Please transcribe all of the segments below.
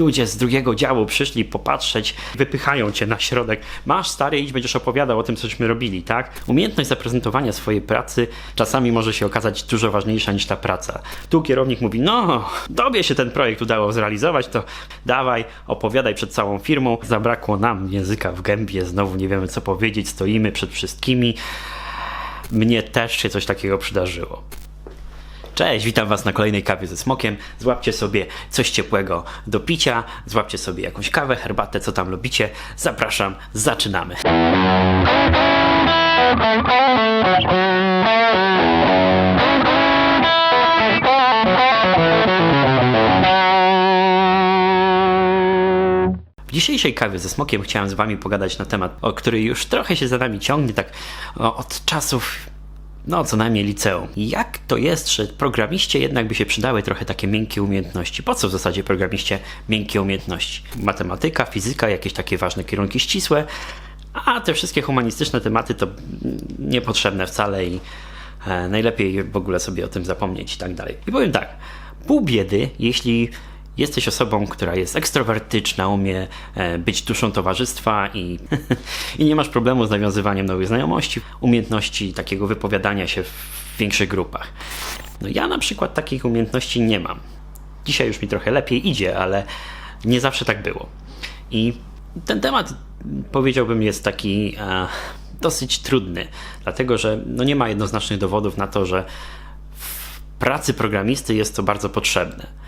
ludzie z drugiego działu przyszli popatrzeć, wypychają cię na środek. Masz stary, idź, będziesz opowiadał o tym, cośmy robili, tak? Umiejętność zaprezentowania swojej pracy czasami może się okazać dużo ważniejsza niż ta praca. Tu kierownik mówi, no, tobie się ten projekt udało zrealizować, to dawaj, opowiadaj przed całą firmą. Zabrakło nam języka w gębie, znowu nie wiemy co powiedzieć, stoimy przed wszystkimi. Mnie też się coś takiego przydarzyło. Cześć, witam Was na kolejnej kawie ze smokiem. Złapcie sobie coś ciepłego do picia, złapcie sobie jakąś kawę, herbatę, co tam lubicie. Zapraszam, zaczynamy. W dzisiejszej kawie ze smokiem chciałem z Wami pogadać na temat, o który już trochę się za nami ciągnie, tak od czasów no co najmniej liceum. Jak to jest, że programiście jednak by się przydały trochę takie miękkie umiejętności? Po co w zasadzie programiście miękkie umiejętności? Matematyka, fizyka, jakieś takie ważne kierunki ścisłe, a te wszystkie humanistyczne tematy to niepotrzebne wcale i e, najlepiej w ogóle sobie o tym zapomnieć i tak dalej. I powiem tak, pół biedy, jeśli jesteś osobą, która jest ekstrawertyczna, umie e, być duszą towarzystwa i, i nie masz problemu z nawiązywaniem nowych znajomości, umiejętności takiego wypowiadania się w większych grupach. No ja na przykład takich umiejętności nie mam. Dzisiaj już mi trochę lepiej idzie, ale nie zawsze tak było. I ten temat powiedziałbym jest taki e, dosyć trudny, dlatego że no nie ma jednoznacznych dowodów na to, że w pracy programisty jest to bardzo potrzebne.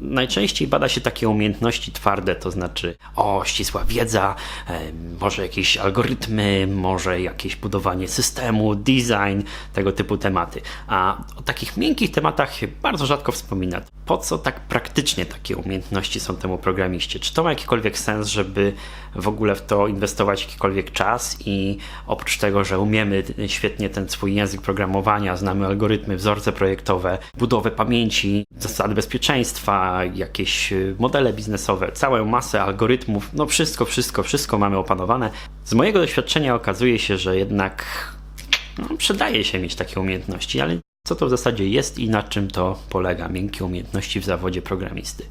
Najczęściej bada się takie umiejętności twarde, to znaczy o, ścisła wiedza, e, może jakieś algorytmy, może jakieś budowanie systemu, design, tego typu tematy. A o takich miękkich tematach bardzo rzadko wspomina. Po co tak praktycznie takie umiejętności są temu programiście? Czy to ma jakikolwiek sens, żeby w ogóle w to inwestować jakikolwiek czas i oprócz tego, że umiemy świetnie ten swój język programowania, znamy algorytmy, wzorce projektowe, budowę pamięci, zasady bezpieczeństwa, jakieś modele biznesowe, całą masę algorytmów, no wszystko, wszystko, wszystko mamy opanowane. Z mojego doświadczenia okazuje się, że jednak no, przydaje się mieć takie umiejętności, ale co to w zasadzie jest i na czym to polega, miękkie umiejętności w zawodzie programisty.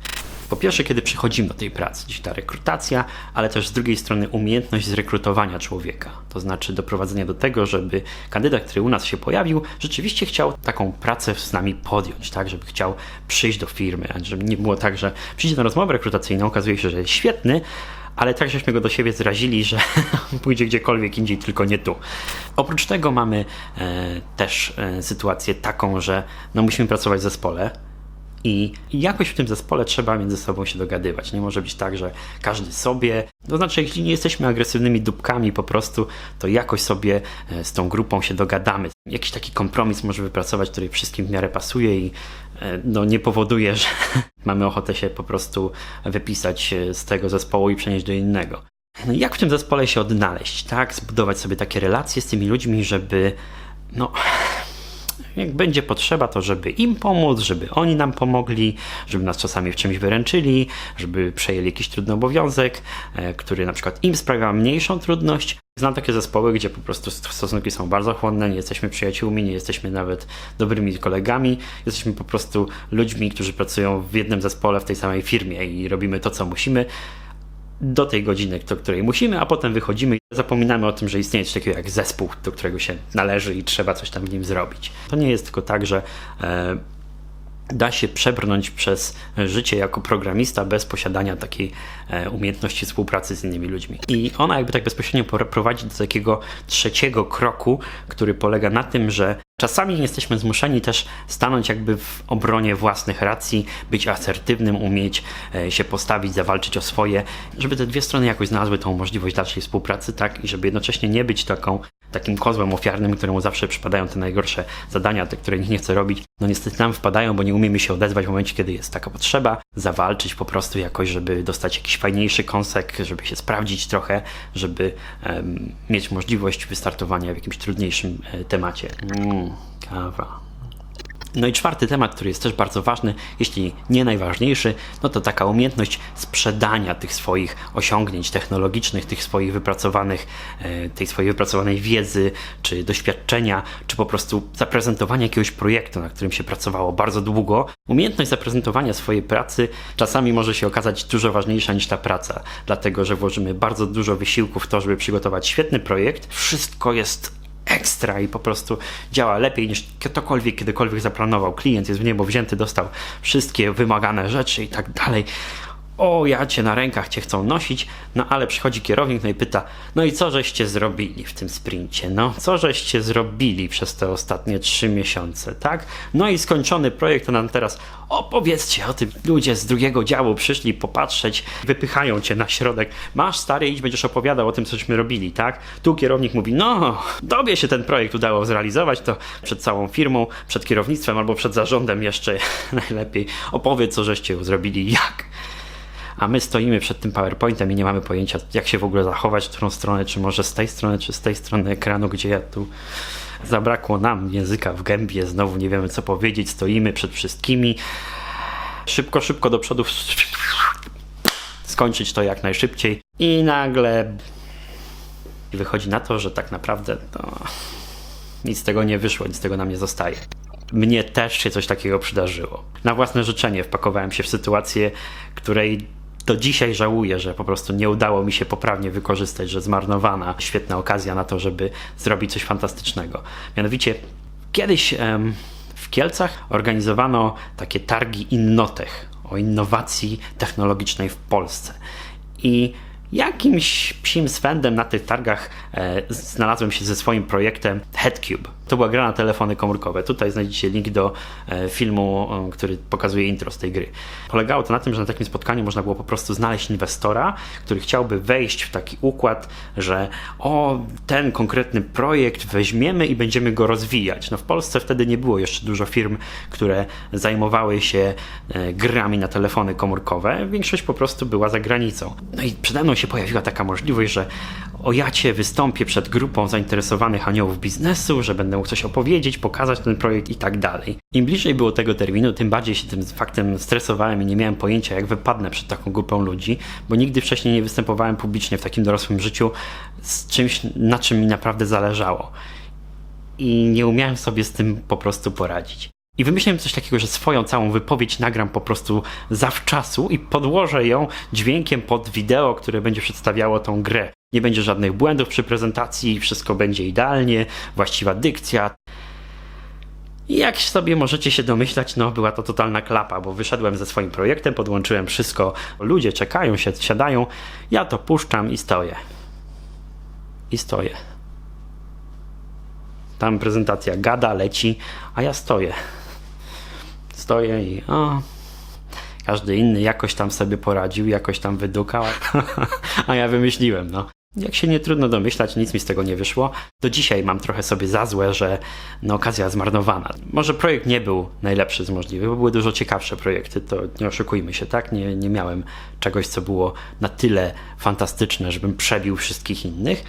Po pierwsze, kiedy przychodzimy do tej pracy, czyli ta rekrutacja, ale też z drugiej strony umiejętność zrekrutowania człowieka. To znaczy doprowadzenia do tego, żeby kandydat, który u nas się pojawił, rzeczywiście chciał taką pracę z nami podjąć, tak, żeby chciał przyjść do firmy, żeby nie było tak, że przyjdzie na rozmowę rekrutacyjną, okazuje się, że jest świetny, ale tak żeśmy go do siebie zrazili, że pójdzie gdziekolwiek indziej, tylko nie tu. Oprócz tego mamy e, też e, sytuację taką, że no, musimy pracować w zespole, i jakoś w tym zespole trzeba między sobą się dogadywać. Nie może być tak, że każdy sobie. To znaczy, jeśli nie jesteśmy agresywnymi dupkami po prostu, to jakoś sobie e, z tą grupą się dogadamy. Jakiś taki kompromis może wypracować, który wszystkim w miarę pasuje i e, no, nie powoduje, że mamy ochotę się po prostu wypisać e, z tego zespołu i przenieść do innego. No, jak w tym zespole się odnaleźć, tak? Zbudować sobie takie relacje z tymi ludźmi, żeby no jak będzie potrzeba, to żeby im pomóc, żeby oni nam pomogli, żeby nas czasami w czymś wyręczyli, żeby przejęli jakiś trudny obowiązek, e, który na przykład im sprawia mniejszą trudność. Znam takie zespoły, gdzie po prostu stosunki są bardzo chłonne, nie jesteśmy przyjaciółmi, nie jesteśmy nawet dobrymi kolegami, jesteśmy po prostu ludźmi, którzy pracują w jednym zespole, w tej samej firmie i robimy to, co musimy do tej godziny, do której musimy, a potem wychodzimy i zapominamy o tym, że istnieje coś takiego jak zespół, do którego się należy i trzeba coś tam w nim zrobić. To nie jest tylko tak, że e, da się przebrnąć przez życie jako programista bez posiadania takiej e, umiejętności współpracy z innymi ludźmi. I ona jakby tak bezpośrednio prowadzi do takiego trzeciego kroku, który polega na tym, że czasami jesteśmy zmuszeni też stanąć jakby w obronie własnych racji, być asertywnym, umieć e, się postawić, zawalczyć o swoje, żeby te dwie strony jakoś znalazły tą możliwość dalszej współpracy, tak, i żeby jednocześnie nie być taką takim kozłem ofiarnym, któremu zawsze przypadają te najgorsze zadania, te, które nikt nie chce robić. No niestety nam wpadają, bo nie umiemy się odezwać w momencie, kiedy jest taka potrzeba, zawalczyć po prostu jakoś, żeby dostać jakiś fajniejszy kąsek, żeby się sprawdzić trochę, żeby um, mieć możliwość wystartowania w jakimś trudniejszym e, temacie. Mm, No i czwarty temat, który jest też bardzo ważny, jeśli nie najważniejszy, no to taka umiejętność sprzedania tych swoich osiągnięć technologicznych, tych swoich wypracowanych, e, tej swojej wypracowanej wiedzy, czy doświadczenia, czy po prostu zaprezentowania jakiegoś projektu, na którym się pracowało bardzo długo. Umiejętność zaprezentowania swojej pracy czasami może się okazać dużo ważniejsza niż ta praca, dlatego że włożymy bardzo dużo wysiłku w to, żeby przygotować świetny projekt. Wszystko jest ekstra i po prostu działa lepiej niż ktokolwiek kiedykolwiek zaplanował. Klient jest w niebo wzięty, dostał wszystkie wymagane rzeczy i tak dalej. O, ja cię na rękach cię chcą nosić, no ale przychodzi kierownik no i pyta, no i co żeście zrobili w tym sprincie? No, co żeście zrobili przez te ostatnie trzy miesiące, tak? No i skończony projekt, to nam teraz opowiedzcie o tym. Ludzie z drugiego działu przyszli popatrzeć, wypychają cię na środek. Masz stary, idź, będziesz opowiadał o tym, cośmy robili, tak? Tu kierownik mówi, no, tobie się ten projekt udało zrealizować, to przed całą firmą, przed kierownictwem albo przed zarządem jeszcze najlepiej opowiedz, co żeście zrobili, jak a my stoimy przed tym PowerPointem i nie mamy pojęcia, jak się w ogóle zachować, w którą stronę, czy może z tej strony, czy z tej strony ekranu, gdzie ja tu zabrakło nam języka w gębie, znowu nie wiemy co powiedzieć, stoimy przed wszystkimi. Szybko, szybko do przodu, skończyć to jak najszybciej i nagle wychodzi na to, że tak naprawdę no, nic z tego nie wyszło, nic z tego nam nie zostaje. Mnie też się coś takiego przydarzyło. Na własne życzenie wpakowałem się w sytuację, której do dzisiaj żałuję, że po prostu nie udało mi się poprawnie wykorzystać, że zmarnowana świetna okazja na to, żeby zrobić coś fantastycznego. Mianowicie kiedyś w Kielcach organizowano takie targi Innotech o innowacji technologicznej w Polsce. I jakimś psim swędem na tych targach e, znalazłem się ze swoim projektem Headcube. To była gra na telefony komórkowe. Tutaj znajdziecie link do e, filmu, e, który pokazuje intro z tej gry. Polegało to na tym, że na takim spotkaniu można było po prostu znaleźć inwestora, który chciałby wejść w taki układ, że o, ten konkretny projekt weźmiemy i będziemy go rozwijać. No w Polsce wtedy nie było jeszcze dużo firm, które zajmowały się e, grami na telefony komórkowe. Większość po prostu była za granicą. No i przede mną się pojawiła taka możliwość, że o jacie wystąpię przed grupą zainteresowanych aniołów biznesu, że będę mógł coś opowiedzieć, pokazać ten projekt i tak dalej. Im bliżej było tego terminu, tym bardziej się tym faktem stresowałem i nie miałem pojęcia, jak wypadnę przed taką grupą ludzi, bo nigdy wcześniej nie występowałem publicznie w takim dorosłym życiu z czymś, na czym mi naprawdę zależało. I nie umiałem sobie z tym po prostu poradzić. I wymyśliłem coś takiego, że swoją całą wypowiedź nagram po prostu zawczasu i podłożę ją dźwiękiem pod wideo, które będzie przedstawiało tą grę. Nie będzie żadnych błędów przy prezentacji, wszystko będzie idealnie, właściwa dykcja. I jak sobie możecie się domyślać, no była to totalna klapa, bo wyszedłem ze swoim projektem, podłączyłem wszystko, ludzie czekają się, siadają, ja to puszczam i stoję. I stoję. Tam prezentacja gada, leci, a ja stoję. Stoję i o, każdy inny jakoś tam sobie poradził, jakoś tam wydukał, a ja wymyśliłem, no. Jak się nie trudno domyślać, nic mi z tego nie wyszło. Do dzisiaj mam trochę sobie za złe, że no, okazja zmarnowana. Może projekt nie był najlepszy z możliwych, bo były dużo ciekawsze projekty, to nie oszukujmy się, tak? Nie, nie miałem czegoś, co było na tyle fantastyczne, żebym przebił wszystkich innych,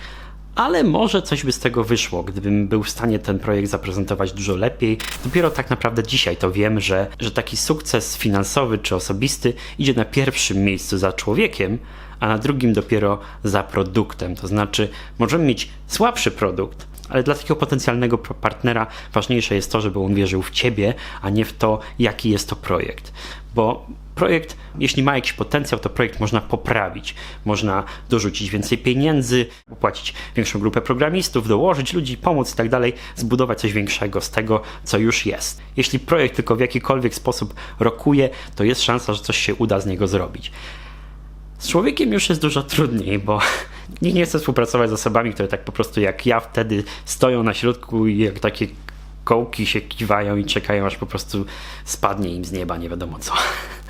ale może coś by z tego wyszło, gdybym był w stanie ten projekt zaprezentować dużo lepiej. Dopiero tak naprawdę dzisiaj to wiem, że, że taki sukces finansowy czy osobisty idzie na pierwszym miejscu za człowiekiem, a na drugim dopiero za produktem. To znaczy, możemy mieć słabszy produkt, ale dla takiego potencjalnego partnera ważniejsze jest to, żeby on wierzył w ciebie, a nie w to, jaki jest to projekt. Bo projekt, jeśli ma jakiś potencjał, to projekt można poprawić. Można dorzucić więcej pieniędzy, opłacić większą grupę programistów, dołożyć ludzi, pomóc i tak dalej, zbudować coś większego z tego, co już jest. Jeśli projekt tylko w jakikolwiek sposób rokuje, to jest szansa, że coś się uda z niego zrobić. Z człowiekiem już jest dużo trudniej, bo nikt nie chce współpracować z osobami, które tak po prostu jak ja wtedy stoją na środku i jak takie kołki się kiwają i czekają, aż po prostu spadnie im z nieba, nie wiadomo co.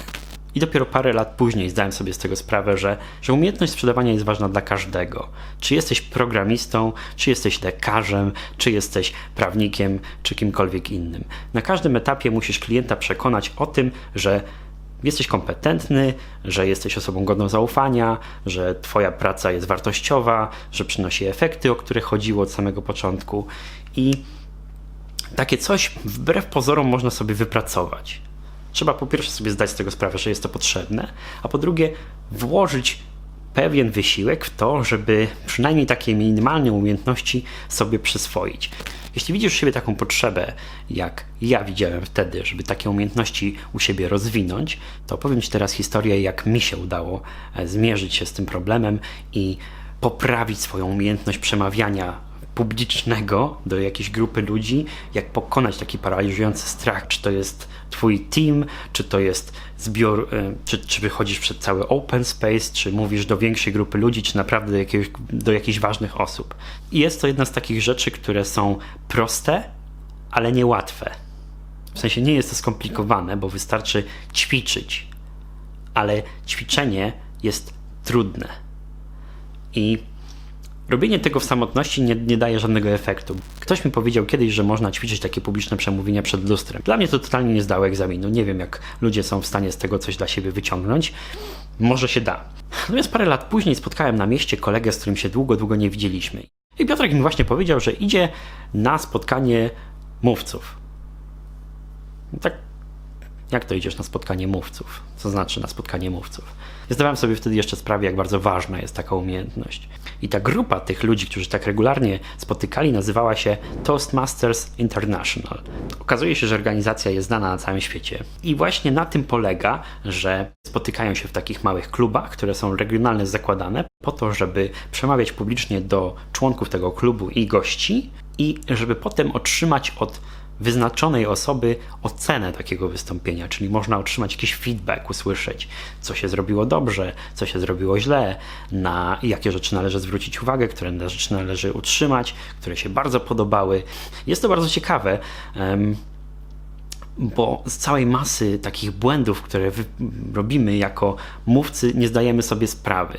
I dopiero parę lat później zdałem sobie z tego sprawę, że, że umiejętność sprzedawania jest ważna dla każdego. Czy jesteś programistą, czy jesteś lekarzem, czy jesteś prawnikiem, czy kimkolwiek innym. Na każdym etapie musisz klienta przekonać o tym, że jesteś kompetentny, że jesteś osobą godną zaufania, że Twoja praca jest wartościowa, że przynosi efekty, o które chodziło od samego początku. I takie coś wbrew pozorom można sobie wypracować. Trzeba po pierwsze sobie zdać z tego sprawę, że jest to potrzebne, a po drugie włożyć pewien wysiłek w to, żeby przynajmniej takie minimalne umiejętności sobie przyswoić. Jeśli widzisz u siebie taką potrzebę, jak ja widziałem wtedy, żeby takie umiejętności u siebie rozwinąć, to opowiem Ci teraz historię, jak mi się udało e, zmierzyć się z tym problemem i poprawić swoją umiejętność przemawiania publicznego do jakiejś grupy ludzi, jak pokonać taki paraliżujący strach, czy to jest twój team, czy to jest zbiór, y, czy, czy wychodzisz przed cały open space, czy mówisz do większej grupy ludzi, czy naprawdę do, jakiegoś, do jakichś ważnych osób. I jest to jedna z takich rzeczy, które są proste, ale niełatwe. W sensie nie jest to skomplikowane, bo wystarczy ćwiczyć, ale ćwiczenie jest trudne. I Robienie tego w samotności nie, nie, daje żadnego efektu. Ktoś mi powiedział kiedyś, że można ćwiczyć takie publiczne przemówienia przed lustrem. Dla mnie to totalnie nie zdało egzaminu. Nie wiem, jak ludzie są w stanie z tego coś dla siebie wyciągnąć. Może się da. Natomiast parę lat później spotkałem na mieście kolegę, z którym się długo, długo nie widzieliśmy. I Piotrek mi właśnie powiedział, że idzie na spotkanie mówców. Tak, jak to idziesz na spotkanie mówców? Co znaczy na spotkanie mówców? Nie zdawałem sobie wtedy jeszcze sprawy, jak bardzo ważna jest taka umiejętność. I ta grupa tych ludzi, którzy tak regularnie spotykali, nazywała się Toastmasters International. Okazuje się, że organizacja jest znana na całym świecie. I właśnie na tym polega, że spotykają się w takich małych klubach, które są regionalnie zakładane, po to, żeby przemawiać publicznie do członków tego klubu i gości, i żeby potem otrzymać od wyznaczonej osoby ocenę takiego wystąpienia, czyli można otrzymać jakiś feedback, usłyszeć, co się zrobiło dobrze, co się zrobiło źle, na jakie rzeczy należy zwrócić uwagę, które rzeczy należy utrzymać, które się bardzo podobały. Jest to bardzo ciekawe. bo z całej masy takich błędów, które robimy jako mówcy, nie zdajemy sobie sprawy.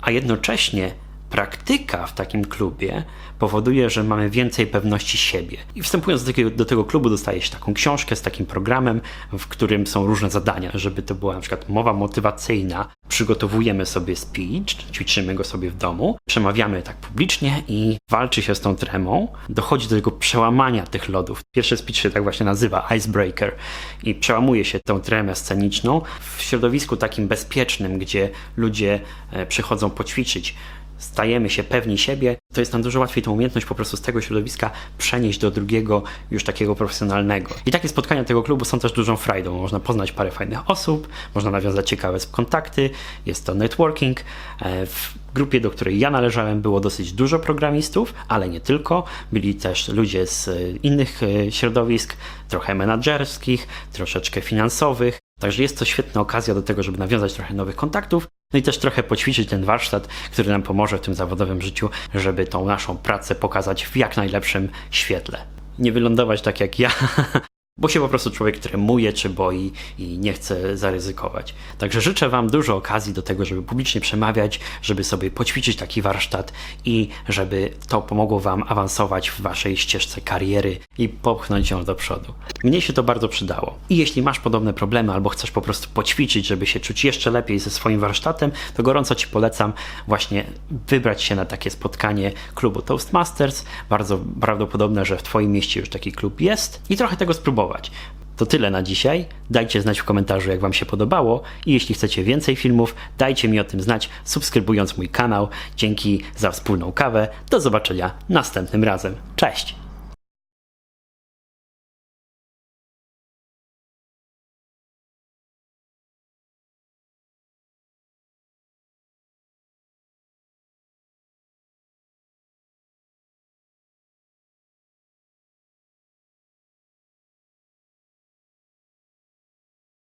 A jednocześnie praktyka w takim klubie powoduje, że mamy więcej pewności siebie. I wstępując do tego, do tego klubu, dostaje się taką książkę z takim programem, w którym są różne zadania, żeby to była na przykład mowa motywacyjna. Przygotowujemy sobie speech, ćwiczymy go sobie w domu, przemawiamy tak publicznie i walczy się z tą tremą. Dochodzi do tego przełamania tych lodów. Pierwszy speech się tak właśnie nazywa Icebreaker i przełamuje się tą tremę sceniczną w środowisku takim bezpiecznym, gdzie ludzie e, przychodzą poćwiczyć stajemy się pewni siebie, to jest nam dużo łatwiej tą umiejętność po prostu z tego środowiska przenieść do drugiego, już takiego profesjonalnego. I takie spotkania tego klubu są też dużą frajdą. Można poznać parę fajnych osób, można nawiązać ciekawe kontakty, jest to networking. E, w grupie, do której ja należałem, było dosyć dużo programistów, ale nie tylko. Byli też ludzie z innych e, środowisk, trochę menedżerskich, troszeczkę finansowych. Także jest to świetna okazja do tego, żeby nawiązać trochę nowych kontaktów, no i też trochę poćwiczyć ten warsztat, który nam pomoże w tym zawodowym życiu, żeby tą naszą pracę pokazać w jak najlepszym świetle. Nie wylądować tak jak ja bo się po prostu człowiek tremuje czy boi i nie chce zaryzykować. Także życzę Wam dużo okazji do tego, żeby publicznie przemawiać, żeby sobie poćwiczyć taki warsztat i żeby to pomogło Wam awansować w Waszej ścieżce kariery i popchnąć ją do przodu. Mnie się to bardzo przydało. I jeśli masz podobne problemy albo chcesz po prostu poćwiczyć, żeby się czuć jeszcze lepiej ze swoim warsztatem, to gorąco Ci polecam właśnie wybrać się na takie spotkanie klubu Toastmasters. Bardzo prawdopodobne, że w Twoim mieście już taki klub jest i trochę tego spróbować to tyle na dzisiaj. Dajcie znać w komentarzu, jak Wam się podobało i jeśli chcecie więcej filmów, dajcie mi o tym znać, subskrybując mój kanał. Dzięki za wspólną kawę. Do zobaczenia następnym razem. Cześć!